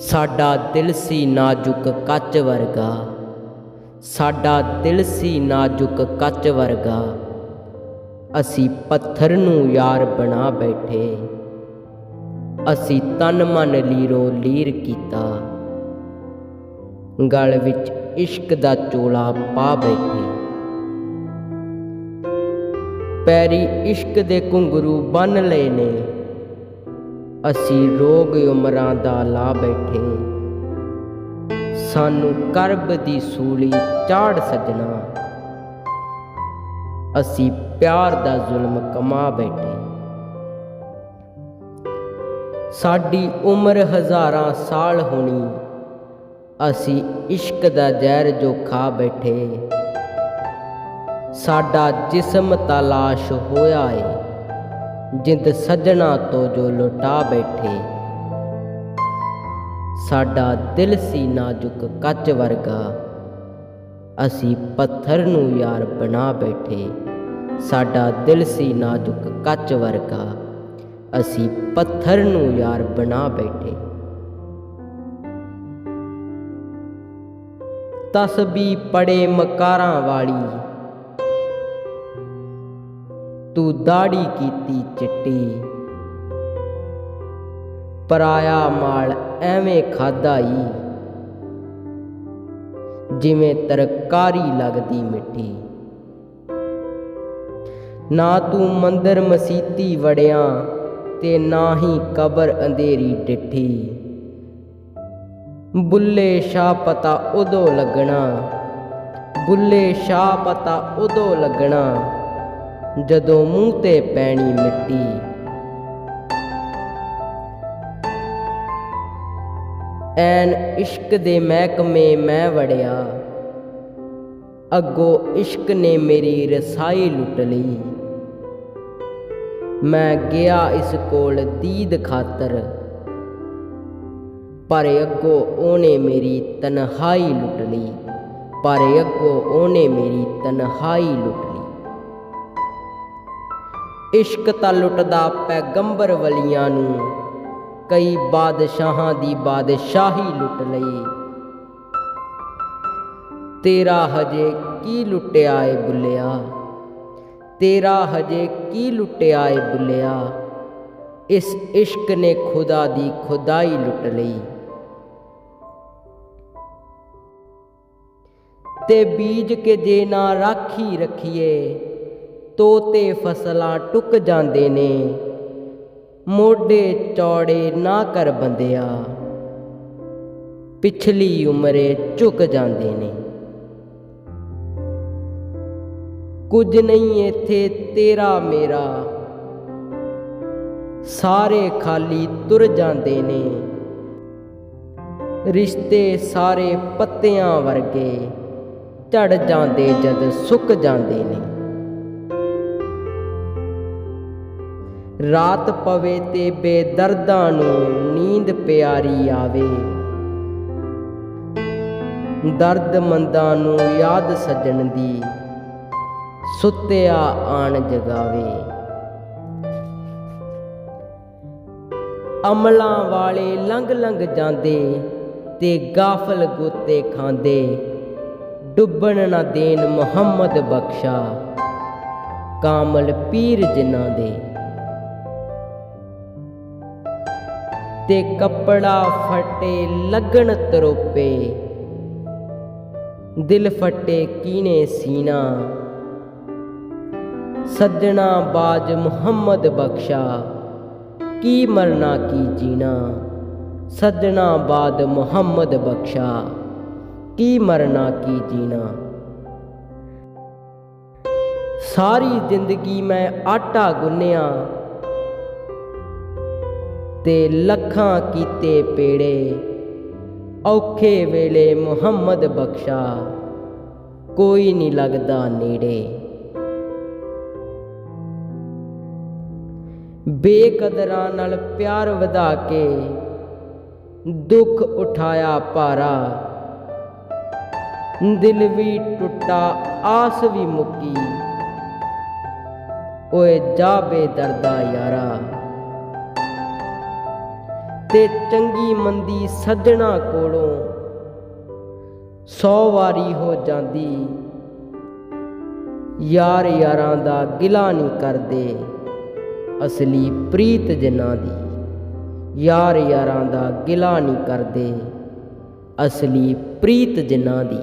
ਸਾਡਾ ਦਿਲ ਸੀ ਨਾਜ਼ੁਕ ਕੱਚ ਵਰਗਾ। ਸਾਡਾ ਦਿਲ ਸੀ ਨਾਜ਼ੁਕ ਕੱਚ ਵਰਗਾ। ਅਸੀਂ ਪੱਥਰ ਨੂੰ ਯਾਰ ਬਣਾ ਬੈਠੇ। ਅਸੀਂ ਤਨ ਮਨ ਲੀਰੋ ਲੀਰ ਕੀਤਾ। ਗਲ ਵਿੱਚ ਇਸ਼ਕ ਦਾ ਚੋਲਾ ਪਾ ਬੈਠੇ। ਪੈਰੀ ਇਸ਼ਕ ਦੇ ਘੁੰਗਰੂ ਬੰਨ ਲਏ ਨੇ। ਅਸੀਂ ਰੋਗ ਉਮਰਾਂ ਦਾ ਲਾ ਬੈਠੇ। ਸਾਨੂੰ ਕਰਬ ਦੀ ਸੂਲੀ ਚਾੜ ਸਜਣਾ। ਅਸੀਂ ਪਿਆਰ ਦਾ ਜ਼ੁਲਮ ਕਮਾ ਬੈਠੇ। ਸਾਡੀ ਉਮਰ ਹਜ਼ਾਰਾਂ ਸਾਲ ਹੋਣੀ। ਅਸੀਂ ਇਸ਼ਕ ਦਾ ਜ਼ਹਿਰ ਜੋ ਖਾ ਬੈਠੇ। ਸਾਡਾ ਜਿਸਮ ਤਲਾਸ਼ ਹੋਇਆ ਏ। ਜਿੰਦ ਸਜਣਾ ਤੋਂ ਜੋ ਲੁਟਾ ਬੈਠੇ। ਸਾਡਾ ਦਿਲ ਸੀ ਨਾਜ਼ੁਕ ਕੱਚ ਵਰਗਾ। ਅਸੀਂ ਪੱਥਰ ਨੂੰ ਯਾਰ ਬਣਾ ਬੈਠੇ। ਸਾਡਾ ਦਿਲ ਸੀ ਨਾਜ਼ੁਕ ਕੱਚ ਵਰਗਾ। ਅਸੀਂ ਪੱਥਰ ਨੂੰ ਯਾਰ ਬਣਾ ਬੈਠੇ। ਤਸਬੀ ਪੜੇ ਮਕਾਰਾਂ ਵਾਲੀ। ਤੂੰ ਦਾੜੀ ਕੀਤੀ ਚਿੱਟੀ। ਪਰਾਇਆ ਮਾਲ ਐਵੇਂ ਖਾਦਾ ਈ ਜਿਵੇਂ ਤਰਕਾਰੀ ਲੱਗਦੀ ਮਿੱਠੀ। ਨਾ ਤੂੰ ਮੰਦਰ ਮਸੀਤੀ ਵੜਿਆ ਤੇ ਨਾ ਹੀ ਕਬਰ ਅੰਧੇਰੀ ਡਿੱਠੀ। ਬੁੱਲੇ ਸ਼ਾਹ ਪਤਾ ਉਦੋਂ ਲੱਗਣਾ, ਬੁੱਲੇ ਸ਼ਾਹ ਪਤਾ ਉਦੋਂ ਲੱਗਣਾ। ਜਦੋਂ ਮੂੰਹ ਤੇ ਪੈਣੀ ਮਿੱਟੀ। ਐਨ ਇਸ਼ਕ ਦੇ ਮਹਿਕਮੇ ਮੈਂ ਵੜਿਆ। ਅੱਗੋਂ ਇਸ਼ਕ ਨੇ ਮੇਰੀ ਰਸਾਈ ਲੁੱਟ ਲਈ। ਮੈਂ ਗਿਆ ਇਸ ਕੋਲ ਦੀਦ ਖਾਤਰ। ਪਰ ਅੱਗੋਂ ਉਹਨੇ ਮੇਰੀ ਤਨਹਾਈ ਲੁੱਟ ਲਈ। ਪਰ ਅੱਗੋਂ ਉਹਨੇ ਮੇਰੀ ਤਨਹਾਈ ਲੁੱਟ ਲਈ। ਇਸ਼ਕ ਤਾਂ ਲੁੱਟਦਾ ਪੈਗੰਬਰ ਵਲੀਆਂ ਨੂੰ। ਕਈ ਬਾਦਸ਼ਾਹਾਂ ਦੀ ਬਾਦਸ਼ਾਹੀ ਲੁੱਟ ਲਈ। ਤੇਰਾ ਹਜੇ ਕੀ ਲੁੱਟਿਆ ਏ ਬੁੱਲਿਆ? ਤੇਰਾ ਹਜੇ ਕੀ ਲੁੱਟਿਆ ਏ ਬੁੱਲਿਆ? ਇਸ ਇਸ਼ਕ ਨੇ ਖੁਦਾ ਦੀ ਖੁਦਾਈ ਲੁੱਟ ਲਈ। ਤੇ ਬੀਜ ਕੇ ਜੇ ਨਾ ਰਾਖੀ ਰਖੀਏ ਤੋਤੇ ਫਸਲਾਂ ਟੁੱਕ ਜਾਂਦੇ ਨੇ। ਮੋਢੇ ਚੌੜੇ ਨਾ ਕਰ ਬੰਦਿਆ। ਪਿਛਲੀ ਉਮਰੇ ਝੁਕ ਜਾਂਦੇ ਨੇ। ਕੁਝ ਨਹੀਂ ਇੱਥੇ ਤੇਰਾ ਮੇਰਾ। ਸਾਰੇ ਖਾਲੀ ਤੁਰ ਜਾਂਦੇ ਨੇ। ਰਿਸ਼ਤੇ ਸਾਰੇ ਪੱਤਿਆਂ ਵਰਗੇ। ਝੜ ਜਾਂਦੇ ਜਦ ਸੁੱਕ ਜਾਂਦੇ ਨੇ। ਰਾਤ ਪਵੇ ਤੇ ਬੇਦਰਦਾਂ ਨੂੰ ਨੀਂਦ ਪਿਆਰੀ ਆਵੇ। ਦਰਦ ਮੰਦਾਂ ਨੂੰ ਯਾਦ ਸੱਜਣ ਦੀ ਸੁੱਤਿਆ ਆਣ ਜਗਾਵੇ। ਅਮਲਾਂ ਵਾਲੇ ਲੰਘ ਲੰਘ ਜਾਂਦੇ ਤੇ ਗਾਫਲ ਗੋਤੇ ਖਾਂਦੇ। ਡੁੱਬਣ ਨਾ ਦੇਣ ਮੁਹੰਮਦ ਬਖਸ਼ਾ, ਕਾਮਲ ਪੀਰ ਜਿਨ੍ਹਾਂ ਦੇ। ਤੇ ਕੱਪੜਾ ਫਟੇ ਲੱਗਣ ਤਰੋਪੇ। ਦਿਲ ਫਟੇ ਕੀਨੇ ਸੀਨਾ। ਸੱਜਣਾ ਬਾਜ ਮੁਹੰਮਦ ਬਖਸ਼ਾ, ਕੀ ਮਰਨਾ ਕੀ ਜੀਣਾ। ਸੱਜਣਾ ਬਾਦ ਮੁਹੰਮਦ ਬਖਸ਼ਾ, ਕੀ ਮਰਨਾ ਕੀ ਜੀਣਾ। ਸਾਰੀ ਜ਼ਿੰਦਗੀ ਮੈਂ ਆਟਾ ਗੁੰਨਿਆ ਤੇ ਲੱਖਾਂ ਕੀਤੇ ਪੇੜੇ। ਔਖੇ ਵੇਲੇ ਮੁਹੰਮਦ ਬਖਸ਼ਾ, ਕੋਈ ਨਹੀਂ ਲੱਗਦਾ ਨੇੜੇ। ਬੇਕਦਰਾਂ ਨਾਲ ਪਿਆਰ ਵਧਾ ਕੇ ਦੁੱਖ ਉਠਾਇਆ ਭਾਰਾ। ਦਿਲ ਵੀ ਟੁੱਟਾ, ਆਸ ਵੀ ਮੁੱਕੀ। ਓਏ ਜਾ ਬੇਦਰਦਾ ਯਾਰਾ। ਤੇ ਚੰਗੀ ਮੰਦੀ ਸੱਜਣਾ ਕੋਲੋਂ ਸੌ ਵਾਰੀ ਹੋ ਜਾਂਦੀ। ਯਾਰ ਯਾਰਾਂ ਦਾ ਗਿਲਾ ਨਹੀਂ ਕਰਦੇ ਅਸਲੀ ਪ੍ਰੀਤ ਜਿਨ੍ਹਾਂ ਦੀ। ਯਾਰ ਯਾਰਾਂ ਦਾ ਗਿਲਾ ਨਹੀਂ ਕਰਦੇ ਅਸਲੀ ਪ੍ਰੀਤ ਜਿਨ੍ਹਾਂ ਦੀ।